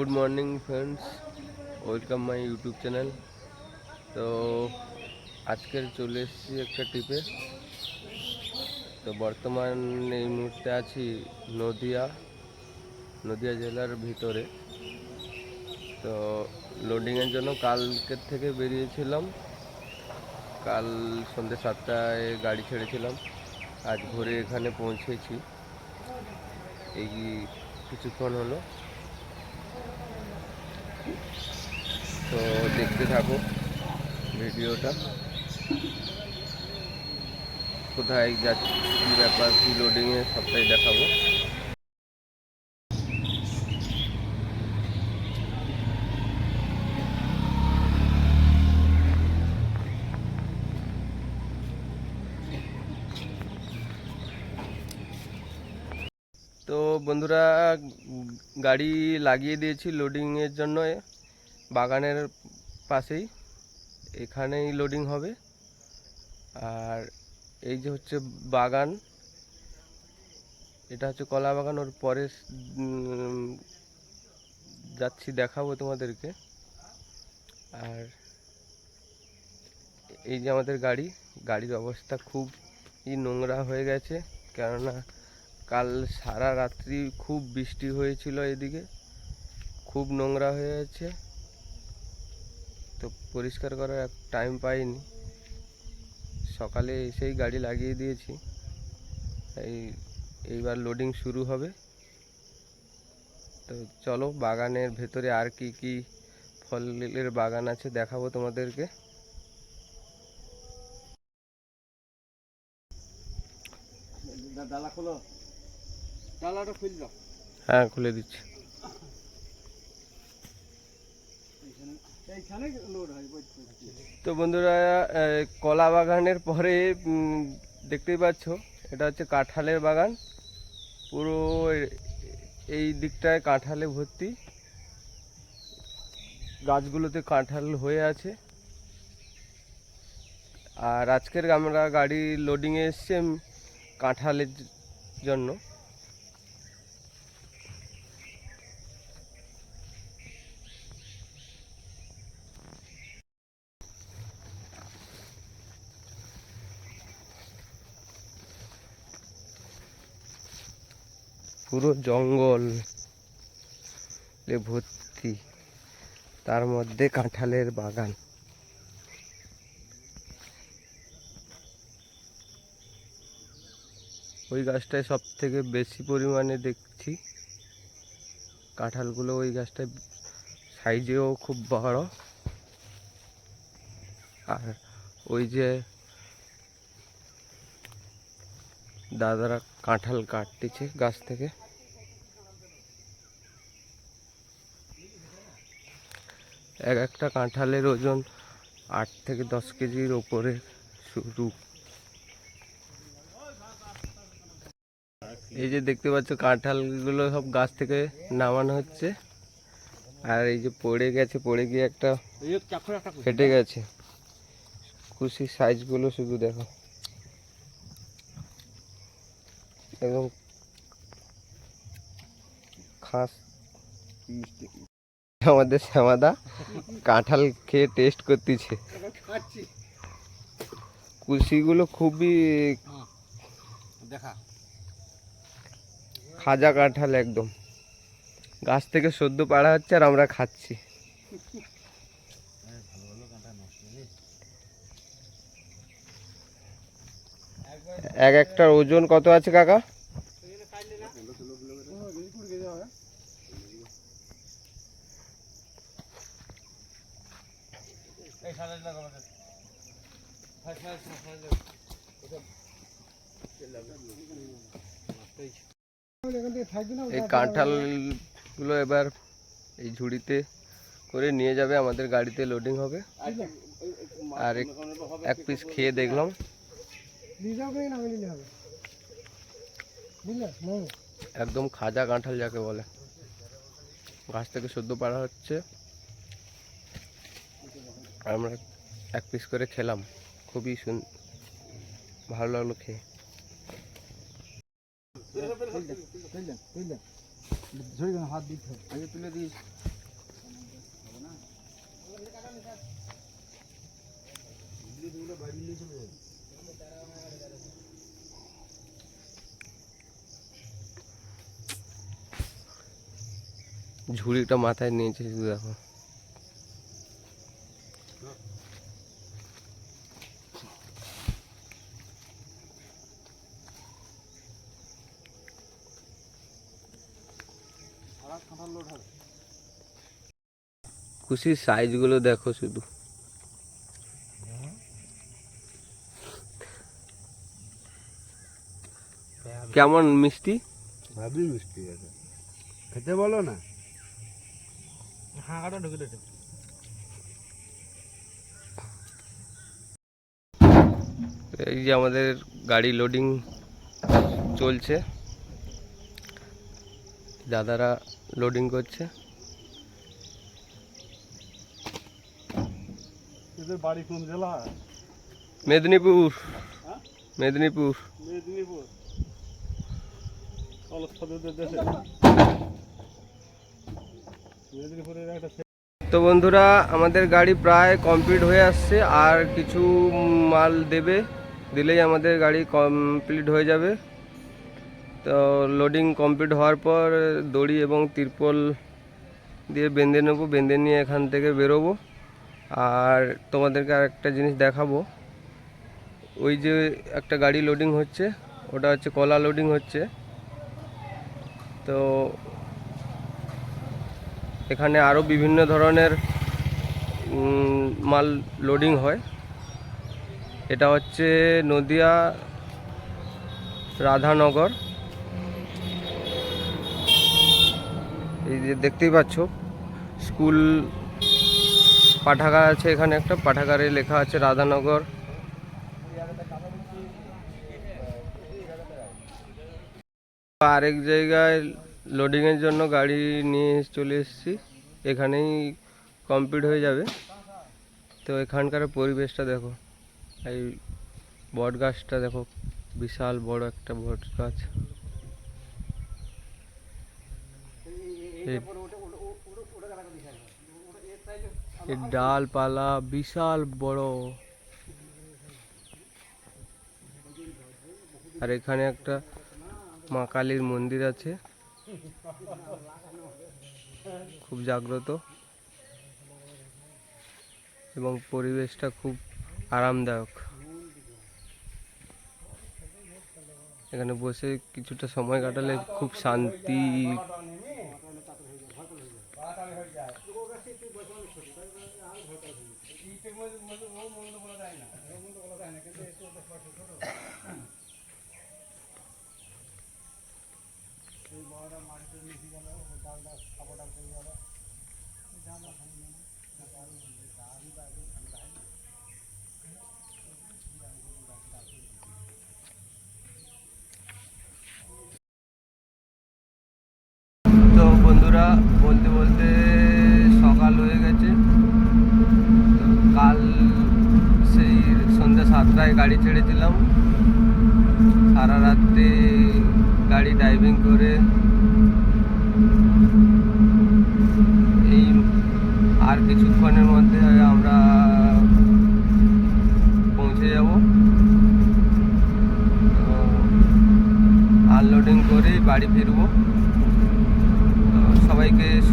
Good morning friends welcome my YouTube channel তো আজকের চলে এসেছি একটা ট্রিপে তো বর্তমান এই মুহূর্তে আছি নদিয়া নদিয়া জেলার ভিতরে। তো লোডিংয়ের জন্য কালকের থেকে বেরিয়েছিলাম। কাল সন্ধ্যে সাতটায় গাড়ি ছেড়েছিলাম। আজ ভোরে এখানে পৌঁছেছি। এই কিছুক্ষণ হলো। তো দেখতে থাকো ভিডিওটা। কোথায় যাচ্ছি কী ব্যাপার কী লোডিংয়ে সবটাই দেখাবো তো বন্ধুরা, গাড়ি লাগিয়ে দিয়েছি লোডিংয়ের জন্য, বাগানের পাশেই। এখানেই লোডিং হবে। আর এই যে হচ্ছে বাগান, এটা হচ্ছে কলা বাগান, ওর পরে যাচ্ছি দেখাবো তোমাদেরকে। আর এই যে আমাদের গাড়ি, গাড়ির অবস্থা খুবই নোংরা হয়ে গেছে, কেননা কাল সারা রাত্রি খুব বৃষ্টি হয়েছিল এদিকে। খুব নোংরা হয়ে আছে। তো পরিষ্কার করার এক টাইম পাইনি। সকালে এসেই গাড়ি লাগিয়ে দিয়েছি। এই, এইবার লোডিং শুরু হবে। তো চলো বাগানের ভেতরে আর কি কি ফলের বাগান আছে দেখাবো তোমাদেরকে। ডালা খোলো। ডালাটা খুল দাও। হ্যাঁ খুলে দিচ্ছি। তো। বন্ধুরা কলা বাগানের পরে দেখতেই পাচ্ছ এটা হচ্ছে কাঁঠালের বাগান। পুরো এই দিকটায় কাঁঠালে ভর্তি। গাছগুলোতে কাঁঠাল হয়ে আছে। আর আজকের আমরা গাড়ি লোডিংয়ে এসছে কাঁঠালের জন্য। পুরো জঙ্গল ভর্তি। তার মধ্যে কাঁঠালের বাগান। ওই গাছটায় সব থেকে বেশি পরিমাণে দেখছি। কাঁঠালগুলো ওই গাছটায় সাইজেও খুব বড়। আর ওই যে দাদারা কাঁঠাল কাটতেছে গাছ থেকে। এক একটা কাঁঠালের ওজন আট থেকে দশ কেজির ওপরে শুরু। এই যে দেখতে পাচ্ছ কাঁঠালগুলো সব গাছ থেকে নামানো হচ্ছে। আর এই যে পড়ে গেছে পড়ে গিয়ে একটা ফেটে গেছে। কুশির সাইজগুলো শুধু দেখো। একদম খাস। আমাদের শ্যামাদা কাঁঠাল খেয়ে টেস্ট করতেছে। কুশিগুলো খুবই দেখা। খাজা কাঁঠাল একদম। গাছ থেকে সদ্য পাড়া হচ্ছে আর আমরা খাচ্ছি। এক একটার ওজন কত আছে, কাকা? এই কাঁঠালগুলো এবার এই ঝুড়িতে করে নিয়ে যাবে, আমাদের গাড়িতে লোডিং হবে। আর এক পিস খেয়ে দেখলাম। রিজার্ভ নামিয়ে নিলে হবে। বুঝলে? মোমো একদম খাজা কাঁঠাল যাকে বলে। গাছ থেকে সদ্য পাড়া হচ্ছে। আমরা এক পিস করে খেলাম। খুবই সুন ভালো লাগল খেয়ে। হাত দিতে তুলে দিস। ঝুড়িটা মাথায় নিয়েছে শুধু দেখো খুশির সাইজগুলো দেখো শুধু। কেমন মিষ্টি? মিষ্টি খেতে বলো না। হাঁকাটা ঢুকে দিয়েছে। এই যে আমাদের গাড়ি লোডিং চলছে। দাদারা লোডিং করছে। বাড়ি কোন জেলা? মেদিনীপুর। হ্যাঁ? মেদিনীপুর। মেদিনীপুর অলসদের দেশে মেদিনীপুরের একটা তো বন্ধুরা, আমাদের গাড়ি প্রায় কমপ্লিট হয়ে আসছে, আর কিছু মাল দেবে, দিলেই আমাদের গাড়ি কমপ্লিট হয়ে যাবে। তো লোডিং কমপ্লিট হওয়ার পর দড়ি এবং তিরপল দিয়ে বেঁধে নেব, বেঁধে নিয়ে এখান থেকে বেরোবো। আর তোমাদেরকে আর একটা জিনিস দেখাবো। ওই যে একটা গাড়ি লোডিং হচ্ছে, ওটা হচ্ছে কলা লোডিং হচ্ছে। তো এখানে আরও বিভিন্ন ধরনের মাল লোডিং হয়। এটা হচ্ছে নদিয়া রাধানগর। এই যে দেখতেই পাচ্ছ, স্কুল পাঠাগার আছে এখানে একটা, পাঠাগারে লেখা আছে রাধানগর। আরেক জায়গায় লোডিংয়ের জন্য গাড়ি নিয়ে চলে এসেছি। এখানেই কমপ্লিট হয়ে যাবে। তো এখানকার পরিবেশটা দেখো, এই বট গাছটা দেখো, বিশাল বড় একটা বট গাছ। ডালপালা বিশাল বড়। আর এখানে একটা মা কালীর মন্দির আছে। খুব জাগ্রত এবং পরিবেশটা খুব আরামদায়ক। এখানে বসে কিছুটা সময় কাটালে খুব শান্তি তো বন্ধুরা, বলতে বলতে সকাল হয়ে গেছে। কাল সেই সন্ধ্যা সাতটায় গাড়ি ছেড়েছিলাম। সারা রাত্রি গাড়ি ড্রাইভিং করে এই আর কিছুক্ষণের মধ্যে আমরা পৌঁছে যাব আনলোডিং করে বাড়ি ফিরবো।